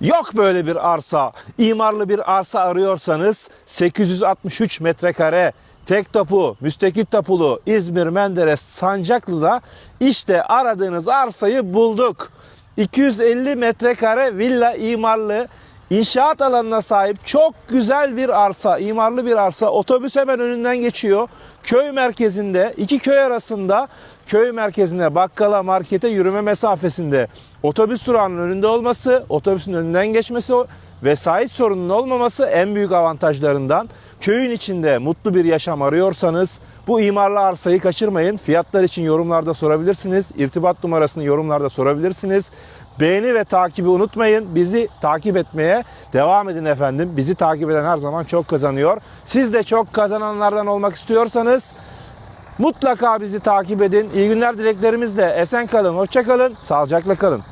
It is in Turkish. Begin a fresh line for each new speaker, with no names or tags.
Yok böyle bir arsa. İmarlı bir arsa arıyorsanız 863 metrekare tek tapu, müstakil tapulu İzmir Menderes Sancaklı'da işte aradığınız arsayı bulduk. 250 metrekare villa imarlı İnşaat alanına sahip çok güzel bir arsa, imarlı bir arsa. Otobüs hemen önünden geçiyor. Köy merkezinde, iki köy arasında köy merkezine, bakkala, markete yürüme mesafesinde otobüs durağının önünde olması, otobüsün önünden geçmesi vesait sorunun olmaması en büyük avantajlarından. Köyün içinde mutlu bir yaşam arıyorsanız bu imarlı arsayı kaçırmayın. Fiyatlar için yorumlarda sorabilirsiniz. İrtibat numarasını yorumlarda sorabilirsiniz. Beğeni ve takibi unutmayın. Bizi takip etmeye devam edin efendim. Bizi takip eden her zaman çok kazanıyor. Siz de çok kazananlardan olmak istiyorsanız mutlaka bizi takip edin. İyi günler dileklerimizle. Esen kalın, hoşça kalın, sağlıcakla kalın.